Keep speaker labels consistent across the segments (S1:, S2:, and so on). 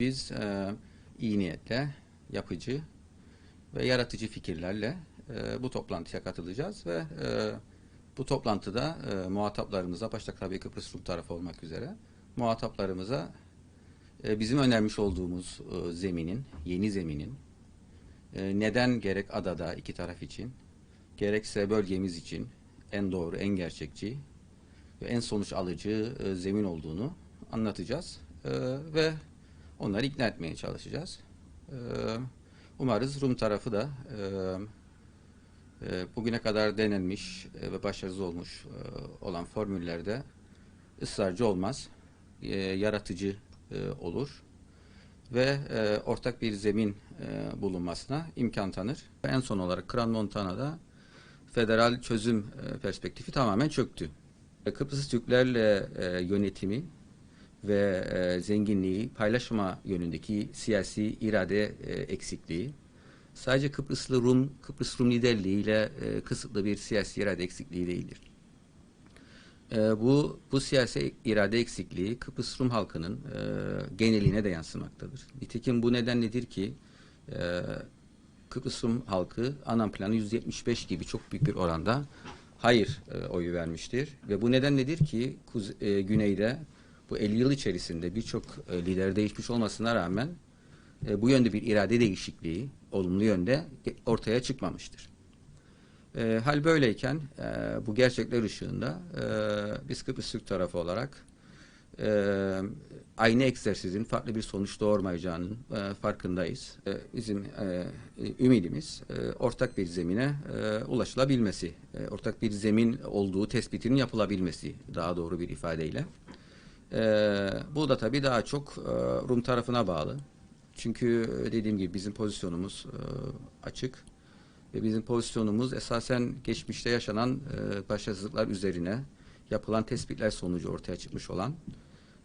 S1: Biz e, iyi niyetle, yapıcı ve yaratıcı fikirlerle e, bu toplantıya katılacağız ve e, bu toplantıda e, muhataplarımıza, başta tabii Kıbrıs Rum tarafı olmak üzere, muhataplarımıza e, bizim önermiş olduğumuz e, zeminin, yeni zeminin, e, neden gerek adada iki taraf için, gerekse bölgemiz için en doğru, en gerçekçi ve en sonuç alıcı e, zemin olduğunu anlatacağız. E, ve onları ikna etmeye çalışacağız. E, umarız Rum tarafı da e, e, bugüne kadar denenmiş e, ve başarısız olmuş olan formüllerde ısrarcı olmaz, yaratıcı olur ve ortak bir zemin bulunmasına imkan tanır. En son olarak Kran Montana'da federal çözüm perspektifi tamamen çöktü. Kıbrıs Türklerle yönetimi ve e, zenginliği paylaşma yönündeki siyasi irade e, eksikliği sadece Kıbrıslı Rum, Kıbrıs Rum liderliğiyle e, kısıtlı bir siyasi irade eksikliği değildir. E, bu bu siyasi irade eksikliği Kıbrıs Rum halkının e, geneline de yansımaktadır. Nitekim bu nedenledir ki e, Kıbrıs Rum halkı anam planı 175 gibi çok büyük bir oranda hayır e, oyu vermiştir. Ve bu neden nedir ki kuze- e, güneyde bu 50 yıl içerisinde birçok e, lider değişmiş olmasına rağmen e, bu yönde bir irade değişikliği olumlu yönde ortaya çıkmamıştır. E, hal böyleyken e, bu gerçekler ışığında e, biz Kıbrıs Türk tarafı olarak e, aynı egzersizin farklı bir sonuç doğurmayacağının e, farkındayız. E, bizim e, ümidimiz e, ortak bir zemine e, ulaşılabilmesi, e, ortak bir zemin olduğu tespitinin yapılabilmesi daha doğru bir ifadeyle. E, bu da tabii daha çok e, Rum tarafına bağlı. Çünkü e, dediğim gibi bizim pozisyonumuz e, açık ve bizim pozisyonumuz esasen geçmişte yaşanan e, başarısızlıklar üzerine yapılan tespitler sonucu ortaya çıkmış olan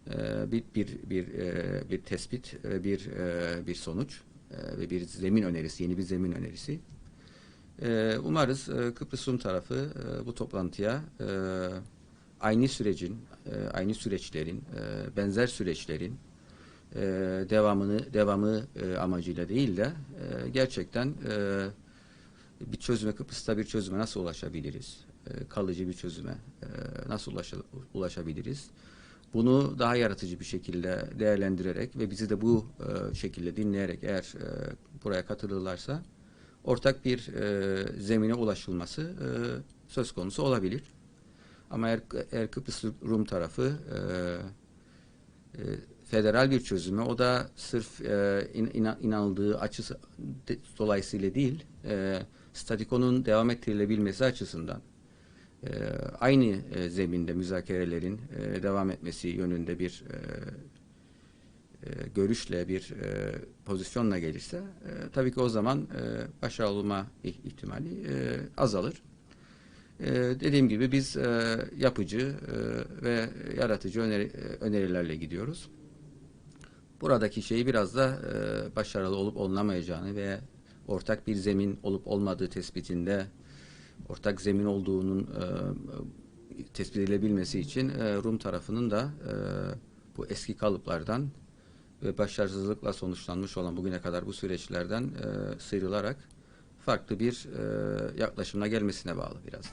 S1: e, bir bir bir e, bir tespit ve bir e, bir sonuç e, ve bir zemin önerisi, yeni bir zemin önerisi. E, umarız e, Kıbrıs Rum tarafı e, bu toplantıya e, aynı sürecin, e, aynı süreçlerin, e, benzer süreçlerin e, devamını devamı amacıyla değil de gerçekten bir çözüme Kıbrıs'ta bir çözüme nasıl ulaşabiliriz? Kalıcı bir çözüme nasıl ulaşa- ulaşabiliriz? Bunu daha yaratıcı bir şekilde değerlendirerek ve bizi de bu şekilde dinleyerek eğer buraya katılırlarsa ortak bir zemine ulaşılması söz konusu olabilir. Ama eğer, eğer Kıbrıs Rum tarafı e, e, federal bir çözüme o da sırf e, in, inan- inanıldığı açısı de- dolayısıyla değil e, statikonun devam ettirilebilmesi açısından e, aynı e, zeminde müzakerelerin e, devam etmesi yönünde bir e, e, görüşle bir e, pozisyonla gelirse e, tabii ki o zaman e, başarılı olma ih- ihtimali e, azalır. E, dediğim gibi biz e, yapıcı e, ve yaratıcı e, önerilerle gidiyoruz. Buradaki şeyi biraz da başarılı olup olunamayacağını ve ortak bir zemin olup olmadığı tespitinde ortak zemin olduğunun e, tespit edilebilmesi için Rum tarafının da bu eski kalıplardan ve başarısızlıkla sonuçlanmış olan bugüne kadar bu süreçlerden sıyrılarak farklı bir e, gelmesine bağlı biraz.